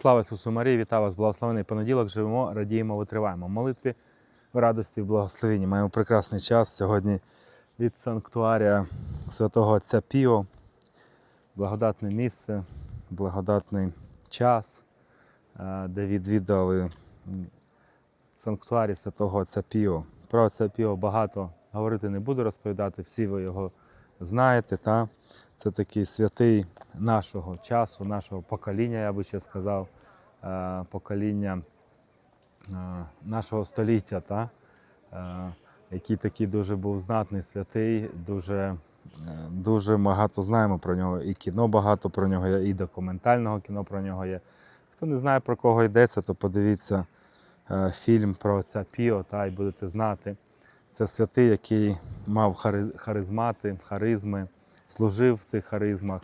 Слава Ісусу Марії, вітаю вас, благословений понеділок. Живемо, радіємо, витриваємо. В молитві в радості, в благословенні. Маємо прекрасний час сьогодні від санктуарія святого Отця Піо. Благодатне місце, благодатний час, е, де відвідали санктуарі святого Отця Піо. Про Отця Піо багато говорити не буду розповідати, всі ви його знаєте. Та? Це такий святий нашого часу, нашого покоління, я би ще сказав, е, покоління е, нашого століття, та? е, який такий дуже був знатний, святий, дуже, дуже багато знаємо про нього. І кіно багато про нього є, і документального кіно про нього є. Хто не знає, про кого йдеться, то подивіться фільм про отця Піо, та, і будете знати. Це святий, який мав харизмати, харизми, служив в цих харизмах,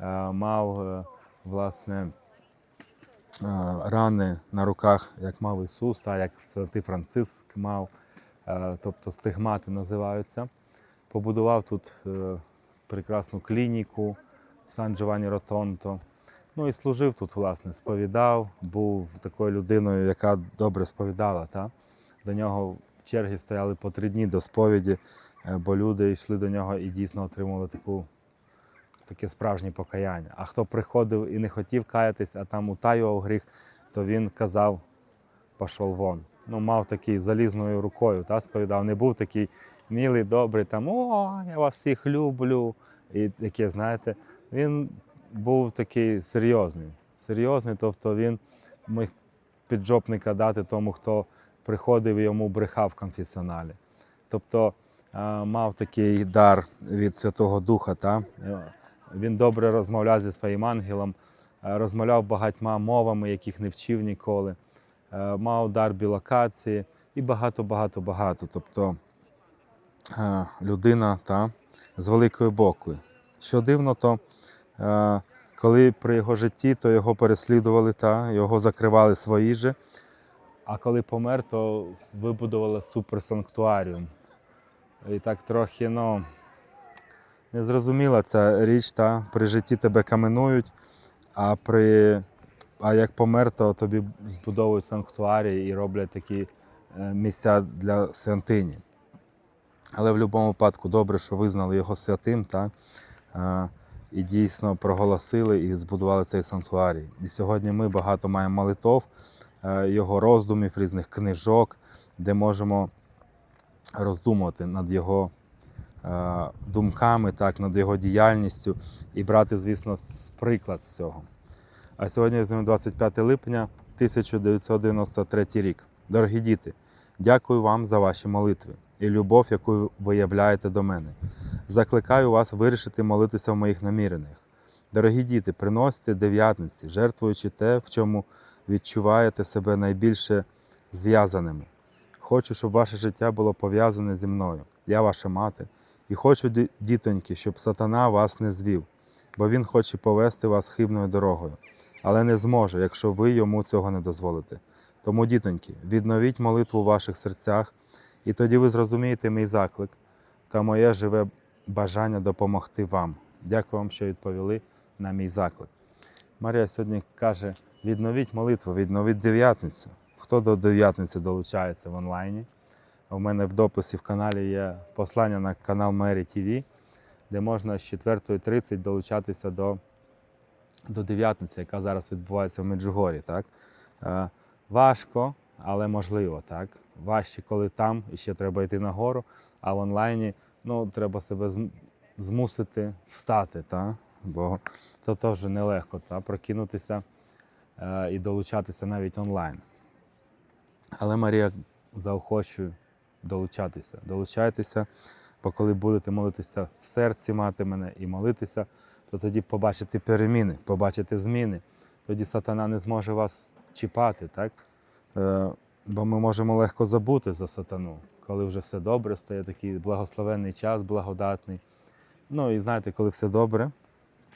е, мав е, власне е, рани на руках, як мав Ісус, та як святий Франциск мав, тобто стигмати називаються. Побудував тут прекрасну клініку в Сан Джованні Ротонто. Ну і служив тут, власне, сповідав, був такою людиною, яка добре сповідала. Та? До нього черги стояли по три дні до сповіді, бо люди йшли до нього і дійсно отримували таку, таке справжнє покаяння. А хто приходив і не хотів каятись, а там утаював гріх, то він казав, пішов вон. Ну, мав такий залізною рукою, та, сповідав. Не був такий милий, добрий, там, о, я вас всіх люблю. І таке, знаєте, він був такий серйозний. Серйозний, тобто він міг піджопника дати тому, хто приходив і йому брехав в конфесіоналі. Тобто е, мав такий дар від Святого Духа. Та? Е, Він добре розмовляв зі своїм ангелом, е, розмовляв багатьма мовами, яких не вчив ніколи, Е, мав дар білокації і багато, багато, багато. Тобто людина та, з великою бокою. Що дивно, то коли при його житті, то його переслідували, та, його закривали свої же. А коли помер, то вибудували суперсанктуаріум. І так трохи, ну, незрозуміла ця річ, та? при житті тебе каменують, а, при, а як помер, то тобі збудовують санктуарії і роблять такі е, місця для святині. Але в будь-якому випадку добре, що визнали його святим, та? е, і дійсно проголосили і збудували цей санктуарій. І сьогодні ми багато маємо молитов, е, його роздумів, різних книжок, де можемо роздумувати над його е, думками, так, над його діяльністю і брати, звісно, приклад з цього. А сьогодні візьмемо 25 липня 1993 рік. Дорогі діти, дякую вам за ваші молитви і любов, яку ви являєте до мене. Закликаю вас вирішити молитися в моїх намірених. Дорогі діти, приносите дев'ятниці, жертвуючи те, в чому відчуваєте себе найбільше зв'язаними. Хочу, щоб ваше життя було пов'язане зі мною. Я ваша мати. І хочу, дітоньки, щоб сатана вас не звів, бо він хоче повести вас хибною дорогою, але не зможе, якщо ви йому цього не дозволите. Тому, дітоньки, відновіть молитву в ваших серцях, і тоді ви зрозумієте мій заклик та моє живе бажання допомогти вам. Дякую вам, що відповіли на мій заклик. Марія сьогодні каже: відновіть молитву, відновіть дев'ятницю. Хто до дев'ятниці долучається в онлайні? У мене в дописі в каналі є послання на канал Мері ТВ, де можна з 4.30 долучатися до, до дев'ятниці, яка зараз відбувається в Меджугорі. Так? Е, важко, але можливо. Так? Важче, коли там і ще треба йти нагору, а в онлайні ну, треба себе змусити встати. Так? Бо це теж нелегко та? прокинутися е, і долучатися навіть онлайн. Але Марія заохочує долучатися. Долучайтеся, бо коли будете молитися в серці мати мене і молитися, то тоді побачите переміни, побачите зміни. Тоді сатана не зможе вас чіпати, так? Е, бо ми можемо легко забути за сатану, коли вже все добре, стає такий благословенний час, благодатний. Ну і знаєте, коли все добре,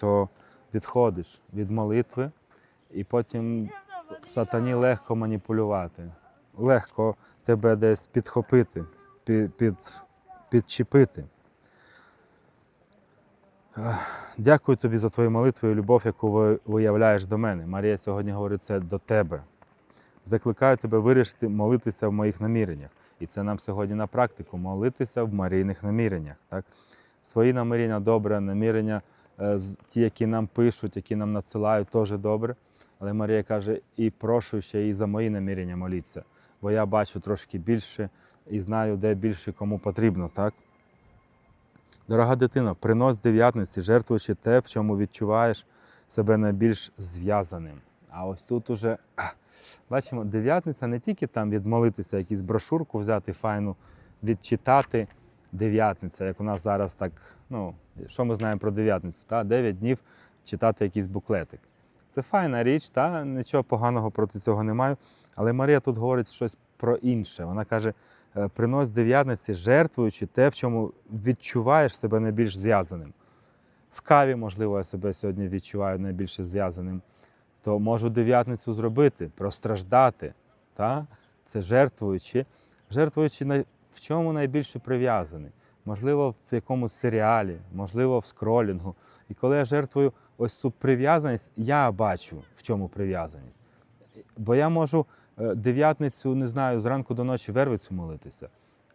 то відходиш від молитви, і потім сатані легко маніпулювати, легко тебе десь підхопити, під, під, підчепити. Дякую тобі за твою молитву і любов, яку ви виявляєш до мене. Марія сьогодні говорить це до тебе. Закликаю тебе вирішити молитися в моїх наміреннях. І це нам сьогодні на практику молитися в марійних наміреннях. Так? Свої намірення добре, намірення, е, ті, які нам пишуть, які нам надсилають, теж добре. Але Марія каже, і прошу ще і за мої намірення моліться, бо я бачу трошки більше і знаю, де більше кому потрібно. Так? Дорога дитино, принось дев'ятниці, жертвуючи те, в чому відчуваєш себе найбільш зв'язаним. А ось тут уже бачимо, дев'ятниця не тільки там відмолитися, якусь брошурку взяти файну, відчитати. Дев'ятниця, як у нас зараз так, ну, що ми знаємо про дев'ятницю? Дев'ять днів читати якийсь буклетик. Це файна річ, та? нічого поганого проти цього не маю. Але Марія тут говорить щось про інше. Вона каже: е, принось дев'ятниці, жертвуючи те, в чому відчуваєш себе найбільш зв'язаним. В каві, можливо, я себе сьогодні відчуваю найбільше зв'язаним. То можу дев'ятницю зробити, простраждати. Та? Це жертвуючи, жертвуючи в чому найбільше прив'язаний. Можливо, в якомусь серіалі, можливо, в скролінгу. І коли я жертвую ось цю прив'язаність, я бачу, в чому прив'язаність. Бо я можу е, дев'ятницю, не знаю, зранку до ночі вервицю молитися,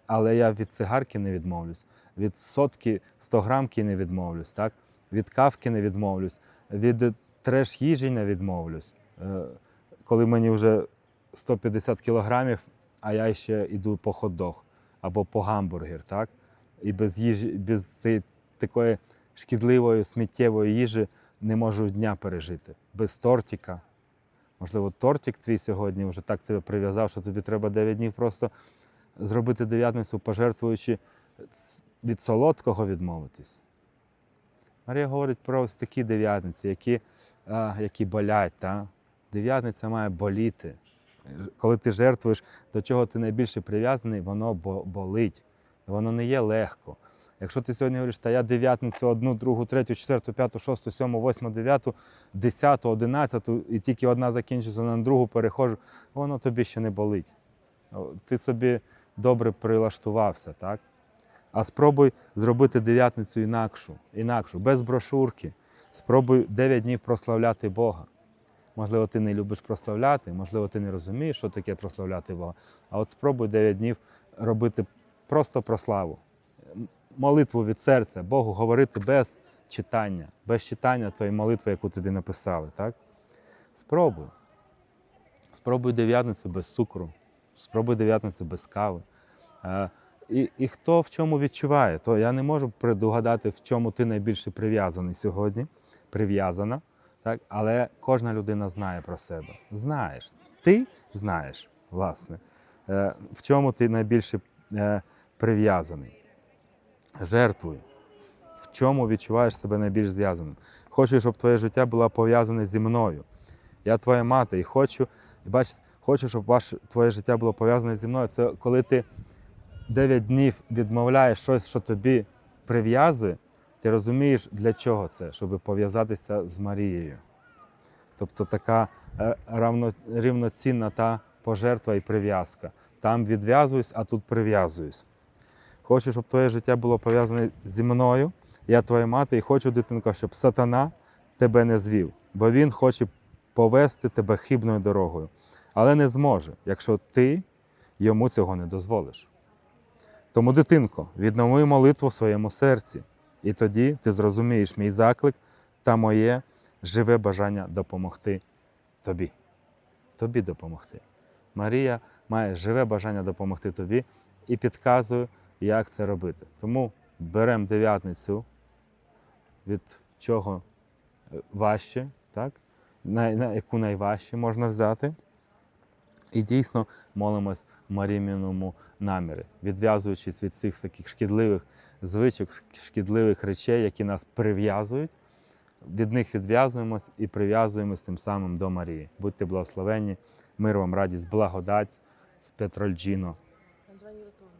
але я від цигарки не відмовлюсь, від сотки 100 грамки не відмовлюсь, так? від кавки не відмовлюсь, від треш їжі не відмовлюсь. Е, Коли мені вже 150 кілограмів, а я ще йду по хот-дог або по гамбургер, так? І без їжі, без цієї такої шкідливої, сміттєвої їжі не можу дня пережити. Без тортика. Можливо, тортик твій сьогодні вже так тебе прив'язав, що тобі треба 9 днів просто зробити дев'ятницю, пожертвуючи від солодкого відмовитись. Марія говорить про ось такі дев'ятниці, які, а, які болять. Та? Дев'ятниця має боліти. Коли ти жертвуєш, до чого ти найбільше прив'язаний, воно болить. Воно не є легко. Якщо ти сьогодні говориш, та я дев'ятницю одну, другу, третю, четверту, п'яту, шосту, сьому, восьму, дев'яту, десяту, одинадцяту, і тільки одна закінчиться, на другу переходжу, воно тобі ще не болить. Ти собі добре прилаштувався, так? А спробуй зробити дев'ятницю інакшу, інакшу, без брошурки. Спробуй 9 днів прославляти Бога. Можливо, ти не любиш прославляти, можливо, ти не розумієш, що таке прославляти Бога. А от спробуй 9 днів робити просто про славу. Молитву від серця, Богу говорити без читання, без читання тої молитви, яку тобі написали. Так? Спробуй. Спробуй дев'ятницю без цукру, спробуй дев'ятницю без кави. І, і хто в чому відчуває, то я не можу предугадати, в чому ти найбільше прив'язаний сьогодні, прив'язана, так? але кожна людина знає про себе. Знаєш. Ти знаєш, власне, е, в чому ти найбільше е, прив'язаний. Жертвуй, в чому відчуваєш себе найбільш зв'язаним. Хочу, щоб твоє життя було пов'язане зі мною. Я твоя мати і хочу, і бачите, хочу, щоб ваше, твоє життя було пов'язане зі мною. Це коли ти 9 днів відмовляєш щось, що тобі прив'язує, ти розумієш, для чого це, щоб пов'язатися з Марією. Тобто така е, равно, рівноцінна та пожертва і прив'язка. Там відв'язуюсь, а тут прив'язуюсь. Хочу, щоб твоє життя було пов'язане зі мною. Я твоя мати, і хочу, дитинко, щоб сатана тебе не звів, бо він хоче повести тебе хибною дорогою, але не зможе, якщо ти йому цього не дозволиш. Тому, дитинко, віднови молитву в своєму серці, і тоді ти зрозумієш мій заклик та моє живе бажання допомогти тобі. Тобі допомогти. Марія має живе бажання допомогти тобі і підказує, як це робити. Тому беремо дев'ятницю, від чого е, важче, так? На, на яку найважче можна взяти. І дійсно молимось Маріміному намірі, відв'язуючись від цих таких шкідливих звичок, шкідливих речей, які нас прив'язують. Від них відв'язуємось і прив'язуємось тим самим до Марії. Будьте благословенні, мир вам, радість, благодать з Петрольджіно,